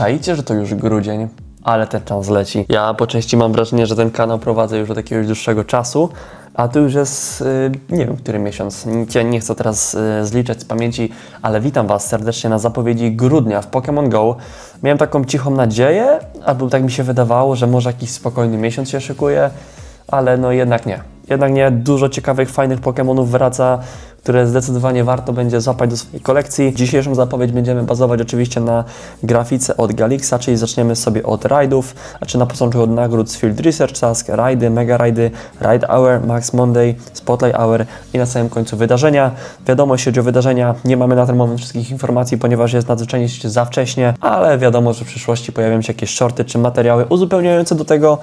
Czajcie, że to już grudzień, ale ten czas leci. Ja po części mam wrażenie, że ten kanał prowadzę już od jakiegoś dłuższego czasu, a to już jest, y, nie wiem, który miesiąc. Nie, chcę teraz y, zliczać z pamięci, ale witam Was serdecznie na zapowiedzi grudnia w Pokémon Go. Miałem taką cichą nadzieję, albo tak mi się wydawało, że może jakiś spokojny miesiąc się szykuje, ale no jednak nie. Jednak nie, dużo ciekawych, fajnych Pokémonów wraca, które zdecydowanie warto będzie złapać do swojej kolekcji. Dzisiejszą zapowiedź będziemy bazować oczywiście na grafice od Galixa, czyli zaczniemy sobie od rajdów, znaczy na początku od nagród z Field Research Task, rajdy, mega rajdy, Ride Hour, Max Monday, Spotlight Hour i na samym końcu wydarzenia. Wiadomo, jeśli chodzi o wydarzenia, nie mamy na ten moment wszystkich informacji, ponieważ jest nadzwyczajnie za wcześnie, ale wiadomo, że w przyszłości pojawią się jakieś shorty czy materiały uzupełniające do tego.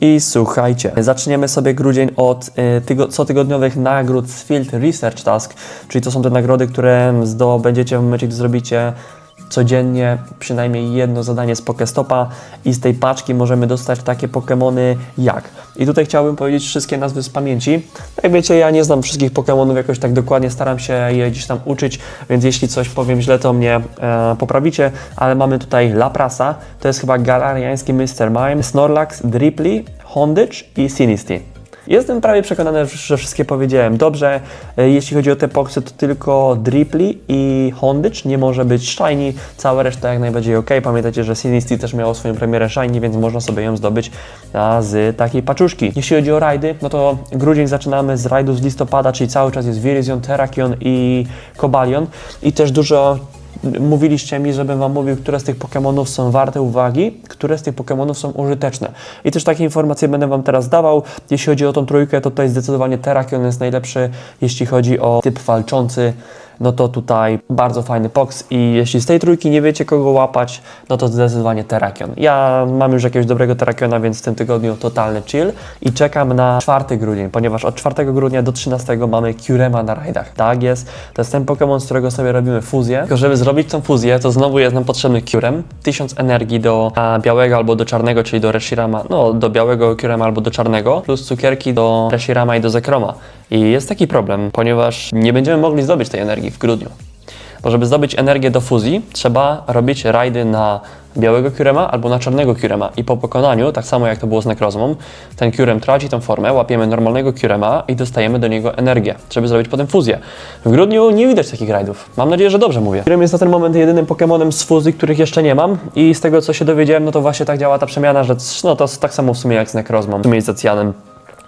I słuchajcie, zaczniemy sobie grudzień od y, tygo, cotygodniowych nagród z Field Research Task, czyli to są te nagrody, które zdobędziecie w momencie, zrobicie codziennie przynajmniej jedno zadanie z Pokestopa i z tej paczki możemy dostać takie Pokemony jak. I tutaj chciałbym powiedzieć wszystkie nazwy z pamięci. Jak wiecie, ja nie znam wszystkich Pokemonów jakoś tak dokładnie, staram się je gdzieś tam uczyć, więc jeśli coś powiem źle, to mnie e, poprawicie, ale mamy tutaj Laprasa, to jest chyba galariański Mr. Mime, Snorlax, Dripply, Hondage i Sinisty. Jestem prawie przekonany, że wszystkie powiedziałem dobrze. E, Jeśli chodzi o te poksy, to tylko Dripply i Hondage nie może być Shiny, cała reszta jak najbardziej ok. Pamiętajcie, że Sinisty też miało swoją premierę Shiny, więc można sobie ją zdobyć z takiej paczuszki. Jeśli chodzi o rajdy, no to grudzień zaczynamy z rajdów z listopada, czyli cały czas jest Virizion, Terrakion i Cobalion i też dużo mówiliście mi, żebym Wam mówił, które z tych Pokémonów są warte uwagi, które z tych Pokémonów są użyteczne. I też takie informacje będę Wam teraz dawał. Jeśli chodzi o tą trójkę, to tutaj zdecydowanie Terrakion jest najlepszy. Jeśli chodzi o typ walczący, no to tutaj bardzo fajny Pox i jeśli z tej trójki nie wiecie kogo łapać, no to zdecydowanie Terrakion. Ja mam już jakiegoś dobrego Terrakiona, więc w tym tygodniu totalny chill i czekam na 4 grudzień, ponieważ od 4 grudnia do 13 mamy Curema na rajdach. Tak jest, to jest ten Pokémon, z którego sobie robimy fuzję. Tylko żeby zrobić tą fuzję, to znowu jest nam potrzebny Curem, 1000 energii do białego albo do czarnego, czyli do Reshirama, no do białego Curema albo do czarnego, plus cukierki do Reshirama i do Zekroma. I jest taki problem, ponieważ nie będziemy mogli zdobyć tej energii w grudniu. Bo żeby zdobyć energię do fuzji, trzeba robić rajdy na białego Kurema albo na czarnego Kurema. I po pokonaniu, tak samo jak to było z Nekrozmą, ten Kurem traci tą formę, łapiemy normalnego Kurema i dostajemy do niego energię, żeby zrobić potem fuzję. W grudniu nie widać takich rajdów. Mam nadzieję, że dobrze mówię. Kurem jest na ten moment jedynym Pokemonem z fuzji, których jeszcze nie mam i z tego co się dowiedziałem, no to właśnie tak działa ta przemiana, że no to tak samo w sumie jak z Nekrozmą, w sumie z Zacjanem.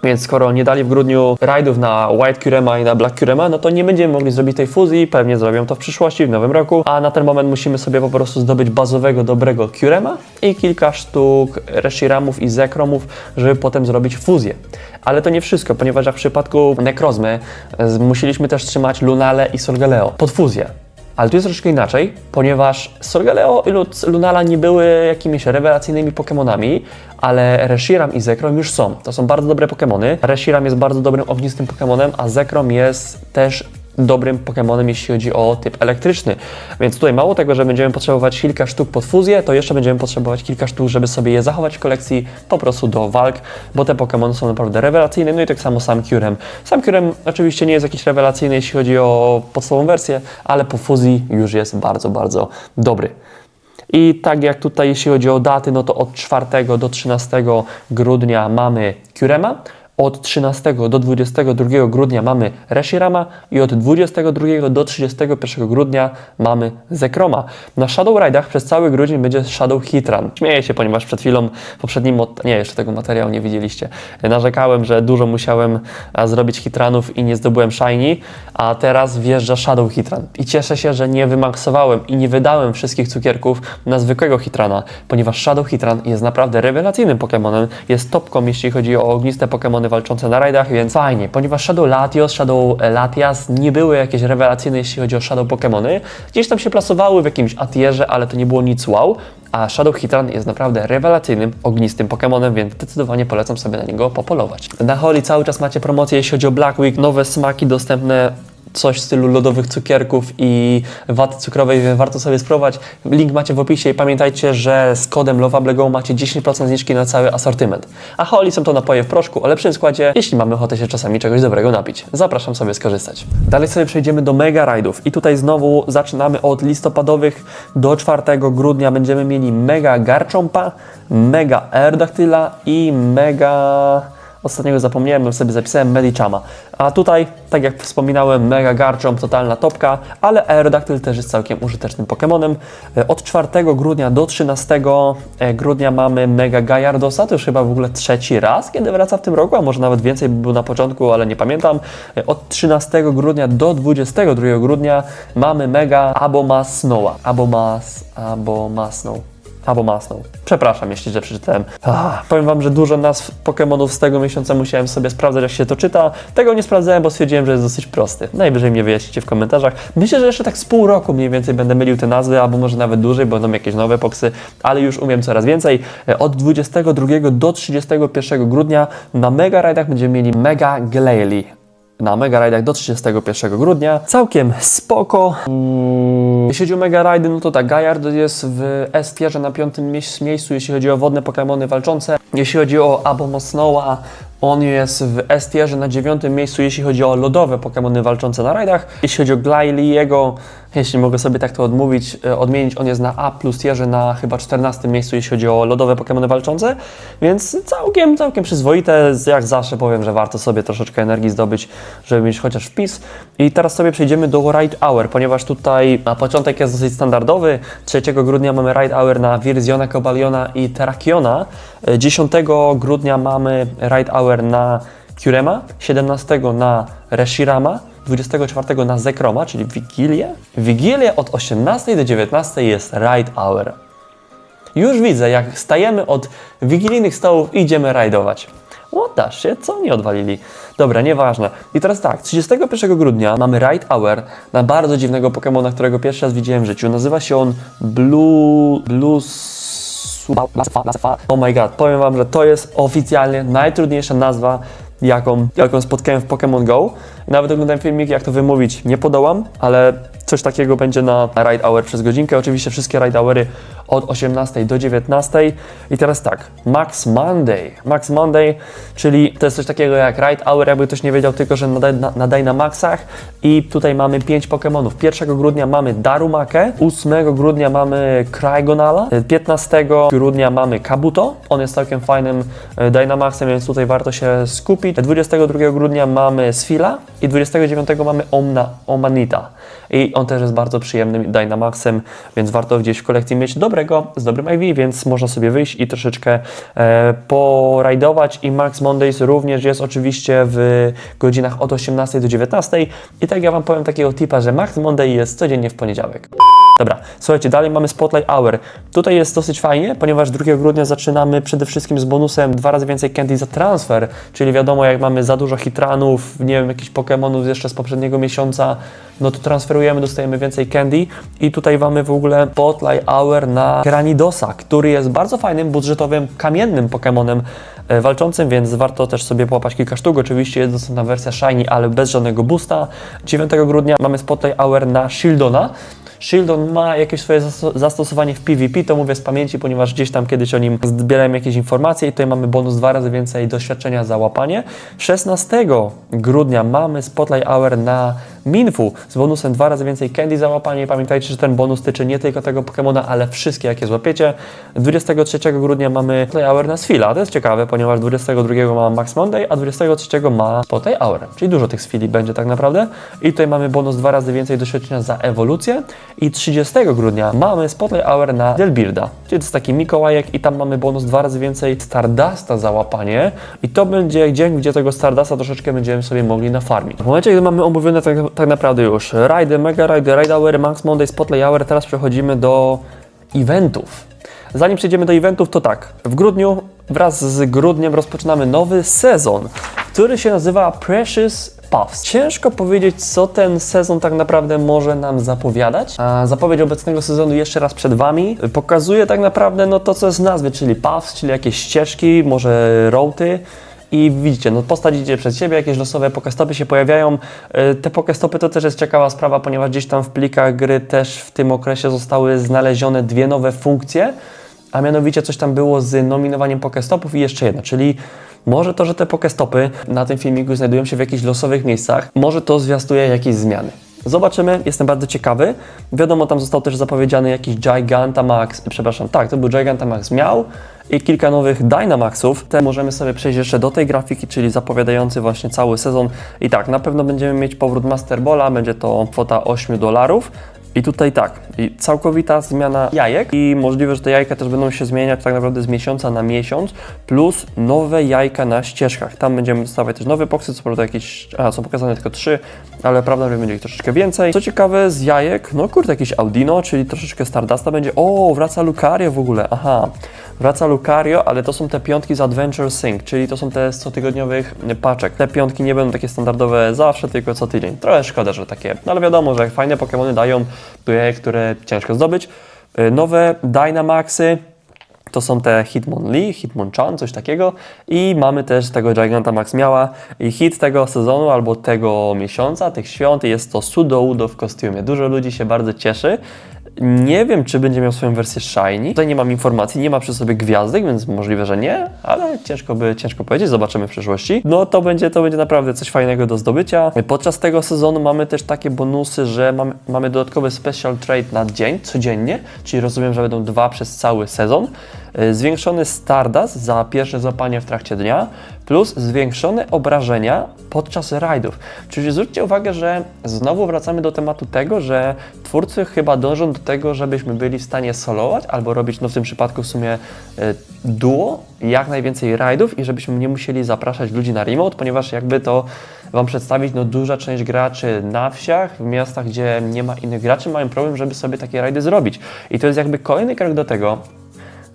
Więc skoro nie dali w grudniu rajdów na White Kurema i na Black Kurema, no to nie będziemy mogli zrobić tej fuzji, pewnie zrobią to w przyszłości, w nowym roku, a na ten moment musimy sobie po prostu zdobyć bazowego, dobrego Kurema i kilka sztuk Reshiramów i Zekromów, żeby potem zrobić fuzję. Ale to nie wszystko, ponieważ jak w przypadku Nekrozmy z- musieliśmy też trzymać Lunale i Solgaleo pod fuzję. Ale tu jest troszeczkę inaczej, ponieważ Solgaleo i Lu- Lunala nie były jakimiś rewelacyjnymi Pokemonami, ale Reshiram i Zekrom już są. To są bardzo dobre Pokemony. Reshiram jest bardzo dobrym ognistym Pokemonem, a Zekrom jest też dobrym Pokemonem, jeśli chodzi o typ elektryczny. Więc tutaj mało tego, że będziemy potrzebować kilka sztuk pod fuzję, to jeszcze będziemy potrzebować kilka sztuk, żeby sobie je zachować w kolekcji po prostu do walk, bo te Pokemony są naprawdę rewelacyjne. No i tak samo sam Curem. Sam Curem oczywiście nie jest jakiś rewelacyjny, jeśli chodzi o podstawową wersję, ale po fuzji już jest bardzo, bardzo dobry. I tak jak tutaj, jeśli chodzi o daty, no to od 4 do 13 grudnia mamy Curema, od 13 do 22 grudnia mamy Reshirama i od 22 do 31 grudnia mamy Zekroma. Na Shadow Ride'ach przez cały grudzień będzie Shadow Hitran. Śmieję się, ponieważ przed chwilą poprzednim, nie, jeszcze tego materiału nie widzieliście, narzekałem, że dużo musiałem zrobić Hitranów i nie zdobyłem Shiny, a teraz wjeżdża Shadow Hitran. I cieszę się, że nie wymaksowałem i nie wydałem wszystkich cukierków na zwykłego Hitrana, ponieważ Shadow Hitran jest naprawdę rewelacyjnym Pokemonem, jest topką, jeśli chodzi o ogniste Pokemony walczące na rajdach, więc fajnie, ponieważ Shadow Latios, Shadow e, Latias nie były jakieś rewelacyjne, jeśli chodzi o Shadow Pokemony. Gdzieś tam się plasowały w jakimś atierze, ale to nie było nic wow. A Shadow Hitran jest naprawdę rewelacyjnym, ognistym Pokemonem, więc zdecydowanie polecam sobie na niego popolować. Na Holi cały czas macie promocję, jeśli chodzi o Black Week, nowe smaki dostępne coś w stylu lodowych cukierków i waty cukrowej, warto sobie spróbować. Link macie w opisie i pamiętajcie, że z kodem LOVABLEGO macie 10% zniżki na cały asortyment. A Holly są to napoje w proszku o lepszym składzie, jeśli mamy ochotę się czasami czegoś dobrego napić. Zapraszam sobie skorzystać. Dalej sobie przejdziemy do mega rajdów i tutaj znowu zaczynamy od listopadowych do 4 grudnia będziemy mieli mega garchompa, mega aerodactyla i mega... Ostatniego zapomniałem, sobie zapisałem Medichama. A tutaj, tak jak wspominałem, Mega Garchomp, totalna topka, ale Aerodactyl też jest całkiem użytecznym Pokemonem. E, Od 4 grudnia do 13 grudnia mamy Mega Gallardosa, to już chyba w ogóle trzeci raz, kiedy wraca w tym roku, a może nawet więcej by był na początku, ale nie pamiętam. E, Od 13 grudnia do 22 grudnia mamy Mega Abomasnowa. Abomas... Abomasnow. Albo masną. Przepraszam, jeśli źle przeczytałem. Ah, powiem Wam, że dużo nazw Pokemonów z tego miesiąca musiałem sobie sprawdzać, jak się to czyta. Tego nie sprawdzałem, bo stwierdziłem, że jest dosyć prosty. Najwyżej mnie wyjaśnicie w komentarzach. Myślę, że jeszcze tak z pół roku mniej więcej będę mylił te nazwy, albo może nawet dłużej, bo będą jakieś nowe poksy, ale już umiem coraz więcej. E, Od 22 do 31 grudnia na Mega Raidach będziemy mieli Mega Glalie na Mega Raidach do 31 grudnia. Całkiem spoko. Mm, Jeśli chodzi o Mega Raidy, no to tak, Gaiard jest w S tierze na piątym mie- miejscu, jeśli chodzi o wodne Pokémony walczące. Jeśli chodzi o Abomosnowa, on jest w S tierze na dziewiątym miejscu, jeśli chodzi o lodowe Pokémony walczące na rajdach. Jeśli chodzi o Glailiego, jeśli mogę sobie tak to odmówić, e, odmienić, on jest na A plus tierze na chyba 14 miejscu, jeśli chodzi o lodowe Pokémony walczące, więc całkiem, całkiem przyzwoite. Jak zawsze powiem, że warto sobie troszeczkę energii zdobyć, żeby mieć chociaż wpis. I teraz sobie przejdziemy do Ride Hour, ponieważ tutaj na początek jest dosyć standardowy. 3 grudnia mamy Ride Hour na Wirziona, Cobaliona i Terrakiona. E, 10 grudnia mamy Ride Hour na Kurema, 17 na Reshirama, 24 na Zekroma, czyli Wigilię. Wigilię od 18 do 19 jest Ride Hour. Już widzę, jak stajemy od wigilijnych stołów i idziemy rajdować. What shit, co oni odwalili? Dobra, nieważne. I teraz tak, 31 grudnia mamy Ride Hour na bardzo dziwnego Pokemona, którego pierwszy raz widziałem w życiu. Nazywa się on Blue... Blue... Oh my god, powiem wam, że to jest oficjalnie najtrudniejsza nazwa, jaką, jaką spotkałem w Pokémon Go. Nawet oglądałem filmik, jak to wymówić, nie podołam, ale coś takiego będzie na Ride Hour przez godzinkę. Oczywiście wszystkie Ride Houry od 18 do 19. I teraz tak, Max Monday. Max Monday, czyli to jest coś takiego jak Ride Hour, jakby ktoś nie wiedział, tylko że nadaj na, nadaj na maksach. I tutaj mamy 5 Pokémonów. 1 grudnia mamy Darumakę, 8 grudnia mamy Cryogonala, 15 grudnia mamy Kabuto. On jest całkiem fajnym e, Dynamaxem, więc tutaj warto się skupić. 22 grudnia mamy Sfila i 29 mamy Omna, Omanita. I on też jest bardzo przyjemnym Dynamaxem, więc warto gdzieś w kolekcji mieć dobrego, z dobrym IV, więc można sobie wyjść i troszeczkę e, porajdować. I Max Mondays również jest oczywiście w godzinach od 18 do 19. I tak ja Wam powiem takiego tipa, że Max Monday jest codziennie w poniedziałek. Dobra, słuchajcie, dalej mamy Spotlight Hour. Tutaj jest dosyć fajnie, ponieważ 2 grudnia zaczynamy przede wszystkim z bonusem dwa razy więcej candy za transfer, czyli wiadomo, jak mamy za dużo hitranów, nie wiem, jakichś Pokémonów jeszcze z poprzedniego miesiąca, no to transferujemy, dostajemy więcej candy i tutaj mamy w ogóle Spotlight Hour na Granidosa, który jest bardzo fajnym, budżetowym, kamiennym Pokémonem e, walczącym, więc warto też sobie połapać kilka sztuk. Oczywiście jest dostępna wersja Shiny, ale bez żadnego boosta. 9 grudnia mamy Spotlight Hour na Shieldona. Shieldon ma jakieś swoje zasto- zastosowanie w PvP, to mówię z pamięci, ponieważ gdzieś tam kiedyś o nim zbierałem jakieś informacje i tutaj mamy bonus dwa razy więcej doświadczenia za łapanie. 16 grudnia mamy Spotlight Hour na Minfu z bonusem dwa razy więcej candy za łapanie. Pamiętajcie, że ten bonus tyczy nie tylko tego Pokemona, ale wszystkie jakie złapiecie. 23 grudnia mamy Spotlight Hour na Sfila. To jest ciekawe, ponieważ 22 ma Max Monday, a 23 ma Spotlight Hour, czyli dużo tych Sfili będzie tak naprawdę. I tutaj mamy bonus dwa razy więcej doświadczenia za ewolucję. I 30 grudnia mamy Spotlight Hour na Delbirda, to jest taki Mikołajek i tam mamy bonus dwa razy więcej Stardusta za łapanie. I to będzie dzień, gdzie tego Stardusta troszeczkę będziemy sobie mogli nafarmić. W momencie, gdy mamy omówione tak, tak naprawdę już rajdy, mega rajdy, ride hour, max monday, spotlight hour, teraz przechodzimy do eventów. Zanim przejdziemy do eventów, to tak, w grudniu wraz z grudniem rozpoczynamy nowy sezon, który się nazywa Precious Puffs. Ciężko powiedzieć, co ten sezon tak naprawdę może nam zapowiadać. A zapowiedź obecnego sezonu jeszcze raz przed Wami pokazuje tak naprawdę no, to, co jest w nazwie, czyli Puffs, czyli jakieś ścieżki, może rołty i widzicie, no postać idzie przed siebie, jakieś losowe pokestopy się pojawiają. Y, Te pokestopy to też jest ciekawa sprawa, ponieważ gdzieś tam w plikach gry też w tym okresie zostały znalezione dwie nowe funkcje, a mianowicie coś tam było z nominowaniem pokestopów i jeszcze jedna, czyli może to, że te pokestopy na tym filmiku znajdują się w jakichś losowych miejscach, może to zwiastuje jakieś zmiany. Zobaczymy, jestem bardzo ciekawy. Wiadomo, tam został też zapowiedziany jakiś Gigantamax, przepraszam, tak, to był Gigantamax miał i kilka nowych Dynamaxów. Te możemy sobie przejść jeszcze do tej grafiki, czyli zapowiadający właśnie cały sezon. I tak, na pewno będziemy mieć powrót Master Balla, będzie to kwota 8 dolarów. I tutaj tak, całkowita zmiana jajek i możliwe, że te jajka też będą się zmieniać tak naprawdę z miesiąca na miesiąc, plus nowe jajka na ścieżkach. Tam będziemy dostawać też nowe boksy, co prawda jakieś, a są pokazane tylko trzy, ale prawda, że będzie ich troszeczkę więcej. Co ciekawe, z jajek, no kurde, jakiś Audino, czyli troszeczkę Stardusta będzie, o, wraca Lucario w ogóle, aha. Wraca Lucario, ale to są te piątki z Adventure Sync, czyli to są te z cotygodniowych paczek. Te piątki nie będą takie standardowe zawsze, tylko co tydzień. Trochę szkoda, że takie, no ale wiadomo, że fajne Pokémony dają, te, które ciężko zdobyć. Y, Nowe Dynamaxy, to są te Hitmonlee, Hitmonchan, coś takiego. I mamy też tego Gigantamax miała. I hit tego sezonu albo tego miesiąca, tych świąt jest to Sudoudo w kostiumie. Dużo ludzi się bardzo cieszy. Nie wiem, czy będzie miał swoją wersję Shiny. Tutaj nie mam informacji, nie ma przy sobie gwiazdek, więc możliwe, że nie, ale ciężko by ciężko powiedzieć, zobaczymy w przyszłości. No to będzie, to będzie naprawdę coś fajnego do zdobycia. Podczas tego sezonu mamy też takie bonusy, że mamy, mamy dodatkowy special trade na dzień, codziennie, czyli rozumiem, że będą dwa przez cały sezon. Y, Zwiększony Stardust za pierwsze złapanie w trakcie dnia, plus zwiększone obrażenia podczas rajdów. Czyli zwróćcie uwagę, że znowu wracamy do tematu tego, że twórcy chyba dążą do tego, żebyśmy byli w stanie solować albo robić, no w tym przypadku w sumie y, duo, jak najwięcej rajdów i żebyśmy nie musieli zapraszać ludzi na remote, ponieważ jakby to Wam przedstawić, no duża część graczy na wsiach, w miastach, gdzie nie ma innych graczy, mają problem, żeby sobie takie rajdy zrobić. I to jest jakby kolejny krok do tego,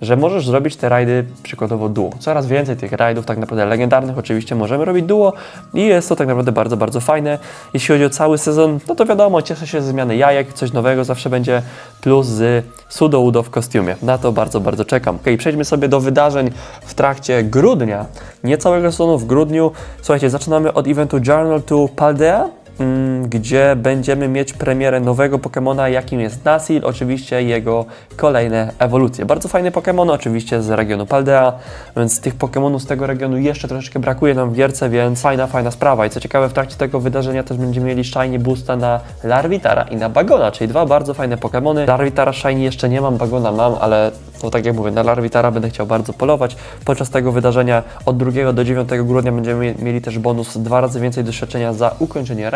że możesz zrobić te rajdy przykładowo duo. Coraz więcej tych rajdów, tak naprawdę legendarnych oczywiście możemy robić duo i jest to tak naprawdę bardzo, bardzo fajne. Jeśli chodzi o cały sezon, no to wiadomo, cieszę się ze zmiany jajek, coś nowego zawsze będzie, plus z Sudoudo w kostiumie. Na to bardzo, bardzo czekam. Ok, przejdźmy sobie do wydarzeń w trakcie grudnia, nie całego sezonu, w grudniu. Słuchajcie, zaczynamy od eventu Journal to Paldea, gdzie będziemy mieć premierę nowego Pokemona, jakim jest Nasil, oczywiście jego kolejne ewolucje. Bardzo fajny Pokémon, oczywiście z regionu Paldea, więc tych Pokémonów z tego regionu jeszcze troszeczkę brakuje nam w gierce, więc fajna, fajna sprawa. I co ciekawe, w trakcie tego wydarzenia też będziemy mieli Shiny Boosta na Larvitara i na Bagona, czyli dwa bardzo fajne Pokémony. Larvitara Shiny jeszcze nie mam, Bagona mam, ale to tak jak mówię, na Larvitara będę chciał bardzo polować. Podczas tego wydarzenia od 2 do 9 grudnia będziemy mieli też bonus dwa razy więcej doświadczenia za ukończenie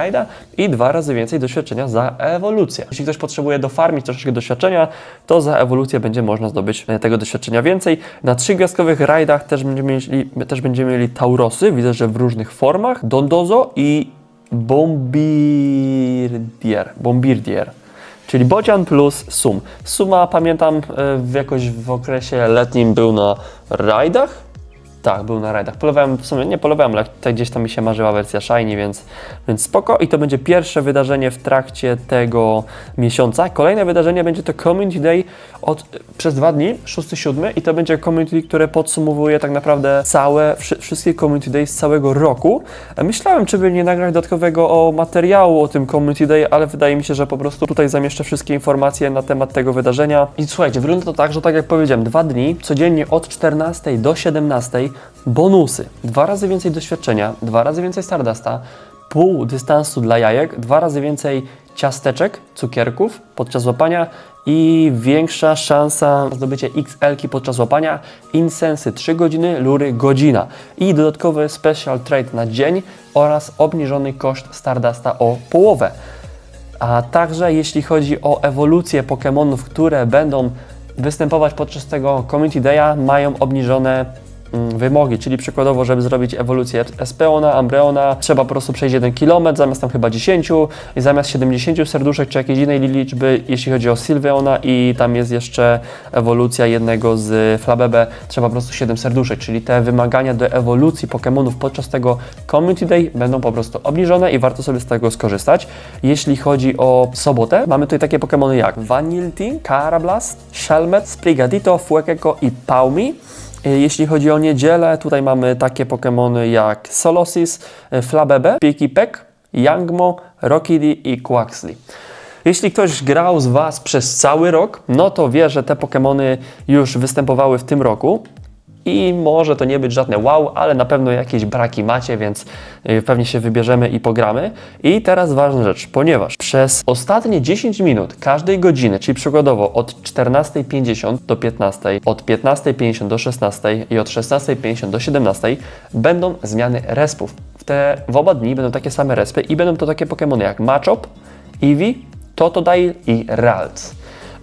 i dwa razy więcej doświadczenia za ewolucję. Jeśli ktoś potrzebuje dofarmić troszeczkę doświadczenia, to za ewolucję będzie można zdobyć e, tego doświadczenia więcej. Na trzygwiazdkowych rajdach też będziemy mieli, też będziemy mieli Taurosy, widzę, że w różnych formach, Dondozo i Bombirdier. Bombirdier. Czyli Bocian plus Sum. Suma pamiętam e, jakoś w okresie letnim był na rajdach. Tak, był na rajdach. Polowałem, w sumie nie polowałem, ale tutaj gdzieś tam mi się marzyła wersja Shiny, więc, więc spoko. I to będzie pierwsze wydarzenie w trakcie tego miesiąca. Kolejne wydarzenie będzie to Community Day od, przez dwa dni, 6-7 i to będzie Community które podsumowuje tak naprawdę całe, wszy, wszystkie Community Day z całego roku. E, Myślałem, czy by nie nagrać dodatkowego o materiału o tym Community Day, ale wydaje mi się, że po prostu tutaj zamieszczę wszystkie informacje na temat tego wydarzenia. I słuchajcie, wygląda to tak, że tak jak powiedziałem, dwa dni, codziennie od 14 do 17 bonusy. Dwa razy więcej doświadczenia, dwa razy więcej Stardusta, pół dystansu dla jajek, dwa razy więcej ciasteczek, cukierków podczas łapania i większa szansa na zdobycie XL-ki podczas łapania, insensy 3 godziny, lury godzina i dodatkowy special trade na dzień oraz obniżony koszt Stardusta o połowę. A także jeśli chodzi o ewolucję Pokémonów, które będą występować podczas tego Community Day'a, mają obniżone wymogi, czyli przykładowo, żeby zrobić ewolucję Espeona, Ambreona, trzeba po prostu przejść 1 km, zamiast tam chyba 10 i zamiast 70 serduszek czy jakiejś innej liczby, jeśli chodzi o Sylveona i tam jest jeszcze ewolucja jednego z Flabebe, trzeba po prostu 7 serduszek, czyli te wymagania do ewolucji Pokémonów podczas tego Community Day będą po prostu obniżone i warto sobie z tego skorzystać. Jeśli chodzi o sobotę, mamy tutaj takie Pokémony jak Vanilti, Carablast, Shelmet, Sprigatito, Fuekeko i Paumi. E, Jeśli chodzi o niedzielę, tutaj mamy takie Pokémony jak Solosis, e, Flabebe, Pikipek, Yangmo, Rockidee i Quaxly. Jeśli ktoś grał z Was przez cały rok, no to wie, że te Pokémony już występowały w tym roku. I może to nie być żadne wow, ale na pewno jakieś braki macie, więc y, pewnie się wybierzemy i pogramy. I teraz ważna rzecz, ponieważ przez ostatnie 10 minut każdej godziny, czyli przykładowo od 14.50 do 15, od 15.50 do 16 i od 16.50 do 17 będą zmiany respów. W, te, w oba dni będą takie same respy i będą to takie Pokémony jak Machop, Eevee, Totodile i Ralts.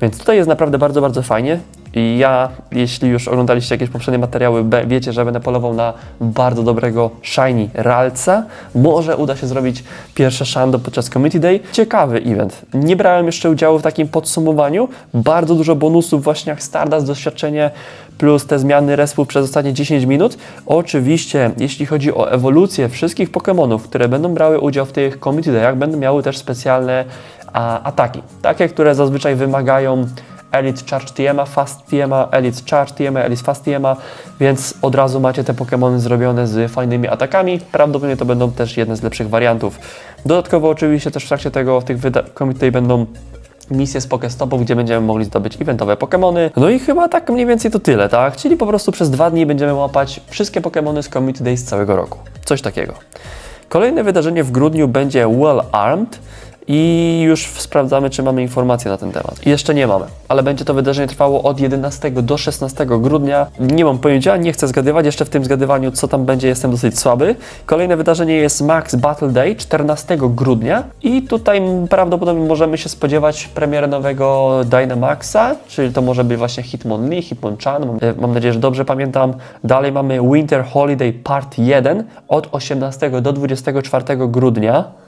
Więc tutaj jest naprawdę bardzo, bardzo fajnie. I ja, jeśli już oglądaliście jakieś poprzednie materiały, wiecie, że będę polował na bardzo dobrego Shiny Ralca. Może uda się zrobić pierwsze Shando podczas Community Day. Ciekawy event. Nie brałem jeszcze udziału w takim podsumowaniu. Bardzo dużo bonusów właśnie jak Stardust, doświadczenie plus te zmiany respów przez ostatnie 10 minut. Oczywiście, jeśli chodzi o ewolucję wszystkich Pokémonów, które będą brały udział w tych Community Dayach, będą miały też specjalne a, ataki. Takie, które zazwyczaj wymagają Elite Charge TMA, Fast TMA, Elite Charge TMA, Elite Fast TMA, więc od razu macie te Pokémony zrobione z fajnymi atakami. Prawdopodobnie to będą też jedne z lepszych wariantów. Dodatkowo oczywiście też w trakcie tego, tych Community będą misje z Pokestopów, gdzie będziemy mogli zdobyć eventowe Pokémony. No i chyba tak mniej więcej to tyle, tak? Czyli po prostu przez dwa dni będziemy łapać wszystkie Pokémony z Community Day z całego roku. Coś takiego. Kolejne wydarzenie w grudniu będzie Well Armed i już sprawdzamy, czy mamy informacje na ten temat. Jeszcze nie mamy, ale będzie to wydarzenie trwało od 11 do 16 grudnia. Nie mam pojęcia, nie chcę zgadywać, jeszcze w tym zgadywaniu, co tam będzie, jestem dosyć słaby. Kolejne wydarzenie jest Max Battle Day 14 grudnia i tutaj prawdopodobnie możemy się spodziewać premiery nowego Dynamaxa, czyli to może być właśnie Hitmonlee, Hitmonchan, mam, e, mam nadzieję, że dobrze pamiętam. Dalej mamy Winter Holiday Part 1 od 18 do 24 grudnia.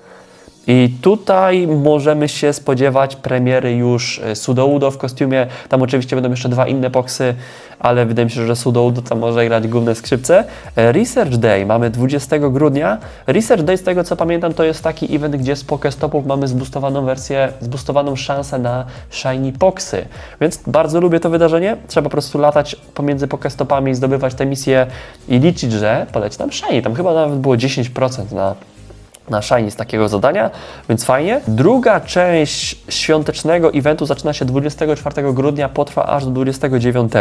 I tutaj możemy się spodziewać premiery już e, Sudoudo w kostiumie. Tam oczywiście będą jeszcze dwa inne boksy, ale wydaje mi się, że Sudoudo tam może grać główne skrzypce. E, Research Day mamy 20 grudnia. Research Day, z tego co pamiętam, to jest taki event, gdzie z Pokestopów mamy zboostowaną wersję, zboostowaną szansę na Shiny Poxy. Więc bardzo lubię to wydarzenie. Trzeba po prostu latać pomiędzy Pokestopami, zdobywać te misje i liczyć, że poleci tam Shiny. Tam chyba nawet było 10% na na Shiny z takiego zadania, więc fajnie. Druga część świątecznego eventu zaczyna się 24 grudnia, potrwa aż do 29.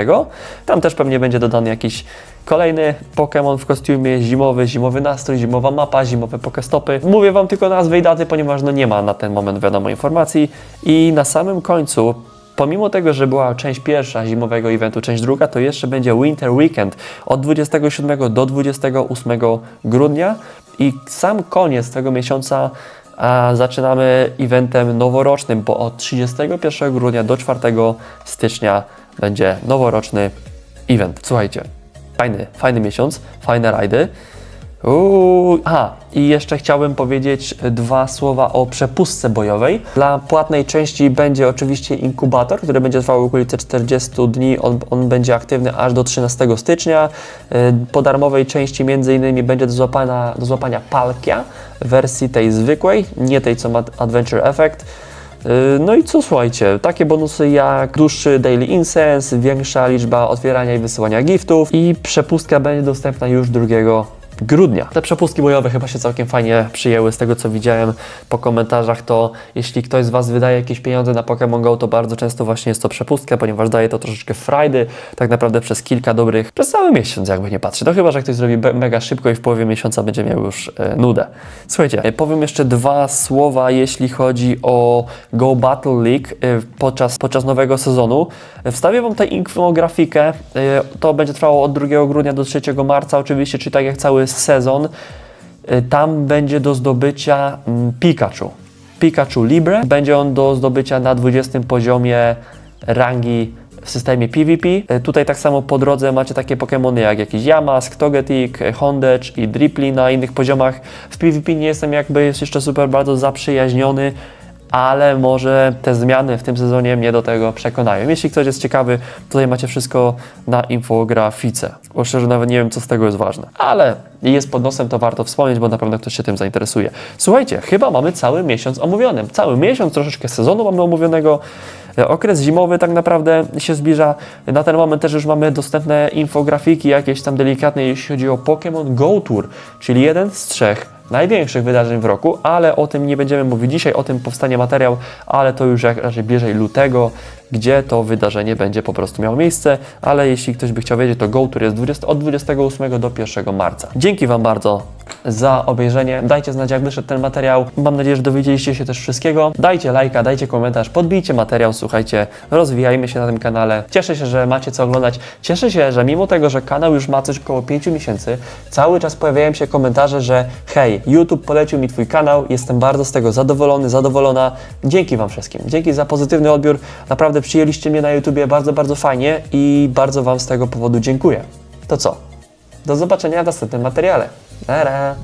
Tam też pewnie będzie dodany jakiś kolejny Pokémon w kostiumie zimowy, zimowy nastrój, zimowa mapa, zimowe pokestopy. Mówię Wam tylko nazwy i daty, ponieważ no nie ma na ten moment wiadomo informacji. I na samym końcu Pomimo tego, że była część pierwsza zimowego eventu, część druga, to jeszcze będzie Winter Weekend od 27 do 28 grudnia i sam koniec tego miesiąca a, zaczynamy eventem noworocznym, bo od 31 grudnia do 4 stycznia będzie noworoczny event. Słuchajcie, fajny, fajny miesiąc, fajne rajdy. Uuu, aha, i jeszcze chciałbym powiedzieć dwa słowa o przepustce bojowej. Dla płatnej części będzie oczywiście inkubator, który będzie trwał okolice 40 dni. On, on będzie aktywny aż do 13 stycznia. Y, Po darmowej części między innymi będzie do złapania, do złapania palkia w wersji tej zwykłej, nie tej co ma Adventure Effect. Y, No i co słuchajcie, takie bonusy jak dłuższy daily incense, większa liczba otwierania i wysyłania giftów i przepustka będzie dostępna już 2 grudnia. Te przepustki bojowe chyba się całkiem fajnie przyjęły z tego co widziałem po komentarzach, to jeśli ktoś z Was wydaje jakieś pieniądze na Pokémon Go, to bardzo często właśnie jest to przepustka, ponieważ daje to troszeczkę frajdy, tak naprawdę przez kilka dobrych, przez cały miesiąc jakby nie patrzy. To chyba, że ktoś zrobi mega szybko i w połowie miesiąca będzie miał już e, nudę. Słuchajcie, e, powiem jeszcze dwa słowa, jeśli chodzi o Go Battle League e, podczas, podczas nowego sezonu. E, Wstawię Wam tę infografikę, e, to będzie trwało od 2 grudnia do 3 marca oczywiście, czyli tak jak cały sezon. E, Tam będzie do zdobycia mm, Pikachu. Pikachu Libre. Będzie on do zdobycia na 20 poziomie rangi w systemie PvP. E, Tutaj tak samo po drodze macie takie Pokémony jak jakiś Yamask, Togetic, Hondage i Dripli na innych poziomach. W PvP nie jestem jakby jeszcze super bardzo zaprzyjaźniony, ale może te zmiany w tym sezonie mnie do tego przekonają. Jeśli ktoś jest ciekawy, tutaj macie wszystko na infografice. Bo szczerze nawet nie wiem, co z tego jest ważne, ale jest pod nosem, to warto wspomnieć, bo na pewno ktoś się tym zainteresuje. Słuchajcie, chyba mamy cały miesiąc omówiony. Cały miesiąc, troszeczkę sezonu mamy omówionego. E, Okres zimowy tak naprawdę się zbliża. Na ten moment też już mamy dostępne infografiki jakieś tam delikatne, jeśli chodzi o Pokémon Go Tour, czyli jeden z trzech największych wydarzeń w roku, ale o tym nie będziemy mówić dzisiaj, o tym powstanie materiał, ale to już jak raczej bliżej lutego, gdzie to wydarzenie będzie po prostu miało miejsce, ale jeśli ktoś by chciał wiedzieć, to Go Tour jest 20, od 28 do 1 marca. Dzięki Wam bardzo za obejrzenie. Dajcie znać, jak wyszedł ten materiał. Mam nadzieję, że dowiedzieliście się też wszystkiego. Dajcie lajka, dajcie komentarz, podbijcie materiał, słuchajcie, rozwijajmy się na tym kanale. Cieszę się, że macie co oglądać. Cieszę się, że mimo tego, że kanał już ma coś około 5 miesięcy, cały czas pojawiają się komentarze, że hej, YouTube polecił mi Twój kanał, jestem bardzo z tego zadowolony, zadowolona. Dzięki Wam wszystkim. Dzięki za pozytywny odbiór. Naprawdę przyjęliście mnie na YouTubie bardzo, bardzo fajnie i bardzo Wam z tego powodu dziękuję. To co? Do zobaczenia w następnym materiale. Nara.